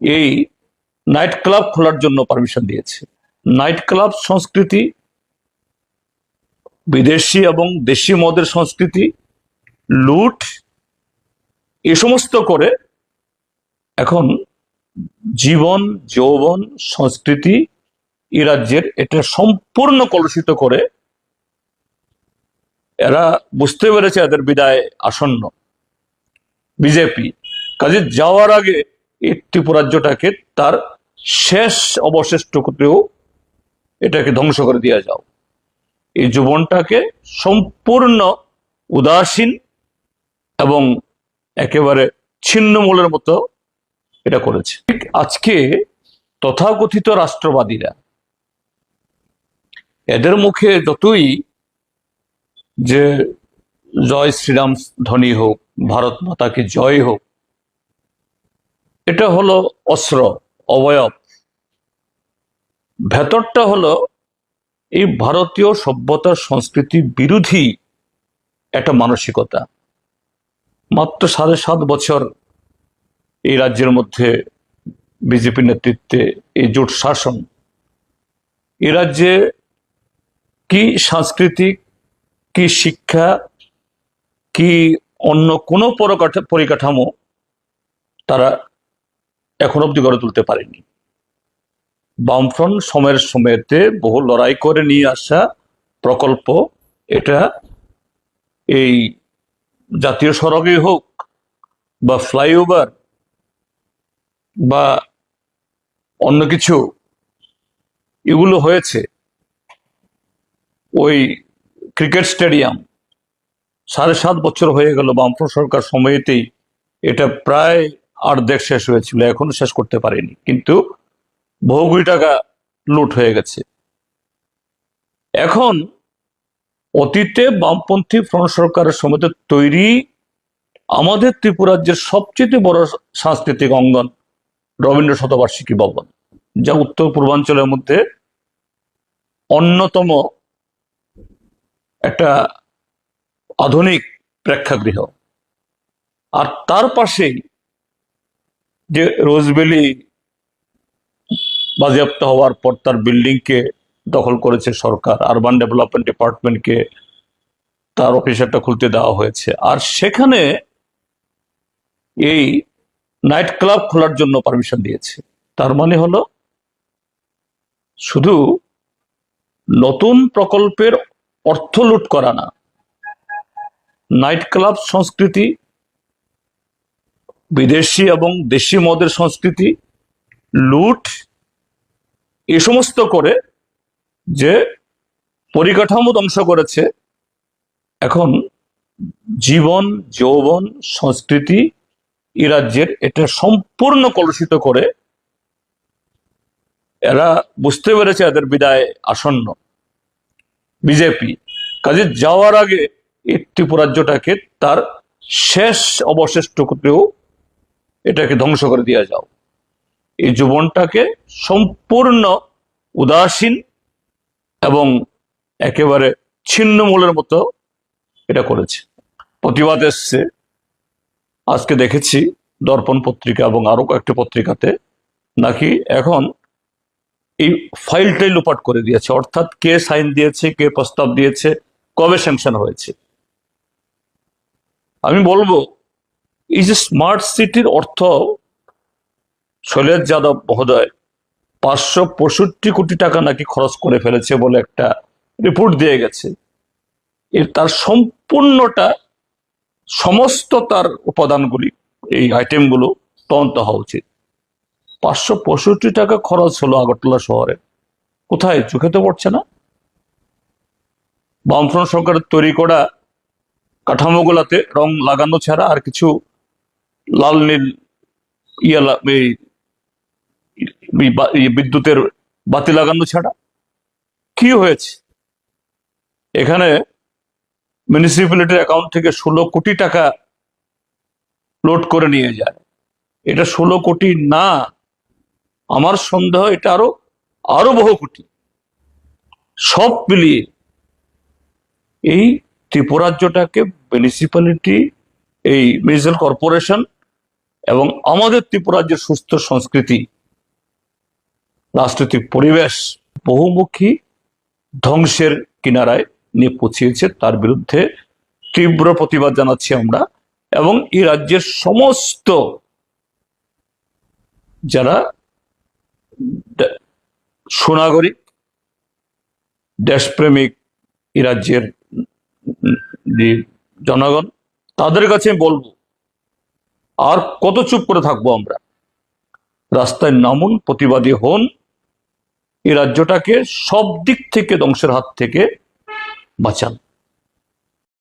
এই night club খোলার জন্য পারমিশন দিয়েছে। নাইট ক্লাব সংস্কৃতি, বিদেশি এবং দেশি মদের সংস্কৃতি, লুট, এ সমস্ত করে এখন জীবন, যৌবন, সংস্কৃতি এ রাজ্যের এটা সম্পূর্ণ কলুষিত করে এরা বুঝতে পেরেছে এদের বিদায় আসন্ন। বিজেপি, কাজে যাওয়ার আগে ত্রিপুরাজ্যটাকে তার শেষ অবশিষ্টটুকুতেও এটাকে ধ্বংস করে দিয়ে যাও। এই জীবনটাকে সম্পূর্ণ উদাসীন এবং একেবারে ছিন্নমূলের মতো এটা করেছে। ঠিক আজকে তথাকথিত রাষ্ট্রবাদীরা এদের মুখে যতই যে জয় শ্রীরাম ধ্বনি হোক, ভারত মাতাকে জয় হোক এটা হলো অস্ত্র, অবয়ব। ভেতরটা হলো এই ভারতীয় সভ্যতার সংস্কৃতি বিরোধী একটা মানসিকতা। মাত্র সাড়ে সাত বছর এই রাজ্যের মধ্যে বিজেপি নেতৃত্বে এই জোট শাসন। এ রাজ্যে কি সাংস্কৃতিক, কি শিক্ষা, কি অন্য কোনো পরকাঠা পরিকাঠামো তারা এখন অব্দি গড়ে তুলতে পারেনি। বামফ্রন্ট সময়ের সময়তে বহু লড়াই করে নিয়ে আসা প্রকল্প, এটা এই জাতীয় সড়কে হোক বা ফ্লাইওভার বা অন্য কিছু, এগুলো হয়েছে। ওই ক্রিকেট স্টেডিয়াম সাড়ে সাত বছর হয়ে গেল বামফ্রন্ট সরকার সময়েতেই। এটা প্রায় অর্ধেক শেষ হয়েছিল, এখনও শেষ করতে পারেনি। কিন্তু বহু কোটি টাকা লুট হয়ে গেছে। এখন অতীতে বামপন্থী ফ্রন্ট সরকারের সময় তৈরি আমাদের ত্রিপুরাজ্যের সবচেয়ে বড় সাংস্কৃতিক অঙ্গন রবীন্দ্র শতবার্ষিকী ভবন, যা উত্তর পূর্বাঞ্চলের মধ্যে অন্যতম একটা আধুনিক প্রেক্ষাগৃহ। আর তার পাশেই যে রোজবেলি বাজেয়াপ্ত হওয়ার পর তার বিল্ডিংকে দখল করেছে সরকার আরবান ডেভেলপমেন্ট ডিপার্টমেন্টকে তার অফিসারটা খুলতে দেওয়া হয়েছে। আর সেখানে এই নাইট ক্লাব খোলার জন্য পারমিশন দিয়েছে। তার মানে হলো শুধু নতুন প্রকল্পের অর্থ লুট করা না নাইট ক্লাব সংস্কৃতি বিদেশি এবং দেশি মদের সংস্কৃতি, লুট, এ সমস্ত করে যে পরিকাঠামো ধ্বংস করেছে, এখন জীবন, যৌবন, সংস্কৃতি এ রাজ্যের এটা সম্পূর্ণ কলুষিত করে এরা বুঝতে পেরেছে এদের বিদায় আসন্ন। বিজেপি, কাজে যাওয়ার আগে এই ত্রিপুরাজ্যটাকে তার শেষ অবশিষ্টটুকুতেও এটাকে ধ্বংস করে দিয়ে যাও। এই জীবনটাকে সম্পূর্ণ উদাসীন এবং একেবারে ছিন্নমূলের মতো এটা করেছে। প্রতিবাদ এসছে। আজকে দেখেছি দর্পণ পত্রিকা এবং আরও কয়েকটি পত্রিকাতে নাকি এখন এই ফাইলটাই লোপাট করে দিয়েছে। অর্থাৎ কে সাইন দিয়েছে, কে প্রস্তাব দিয়েছে, কবে স্যাংশন হয়েছে? আমি বলব এই যে স্মার্ট সিটির অর্থ, শৈলেশ যাদব মহোদয় পাঁচশো পঁয়ষট্টি কোটি টাকা নাকি খরচ করে ফেলেছে বলে একটা রিপোর্ট দিয়ে গেছে। এর তার সম্পূর্ণটা সমস্ত তার উপাদানগুলি, এই আইটেমগুলো তদন্ত হওয়া উচিত। পাঁচশো পঁয়ষট্টি টাকা খরচ হলো আগরতলা শহরে। কোথায়? চোখে তো পড়ছে না। বামফ্রন্ট সরকারের তৈরি করা কাঠামোগুলাতে রং লাগানো ছাড়া আর কিছু লাল নীল ইয়া বিদ্যুতের বাতি লাগানো ছাড়া কি হয়েছে? এখানে মিউনিসিপ্যালিটির অ্যাকাউন্ট থেকে ষোলো কোটি টাকা লোড করে নিয়ে যায়। এটা ষোলো কোটি না, আমার সন্দেহ এটা আরও আরও বহু কোটি। সব মিলিয়ে এই ত্রিপুরাজ্যটাকে মিউনিসিপ্যালিটি এই মিউনিসিপ্যাল কর্পোরেশন এবং আমাদের ত্রিপুরার যে সুস্থ সংস্কৃতি রাজনৈতিক পরিবেশ বহুমুখী ধ্বংসের কিনারায় নিয়ে পৌঁছিয়েছে তার বিরুদ্ধে তীব্র প্রতিবাদ জানাচ্ছি আমরা এবং এই রাজ্যের সমস্ত যারা সুনাগরিক, দেশপ্রেমিক এই রাজ্যের জনগণ, তাদের কাছে বলব আর কত চুপ করে থাকব আমরা? রাস্তায় নামুন, প্রতিবাদী হন। এই রাজ্যটাকে সব দিক থেকে ধ্বংসের হাত থেকে বাঁচান।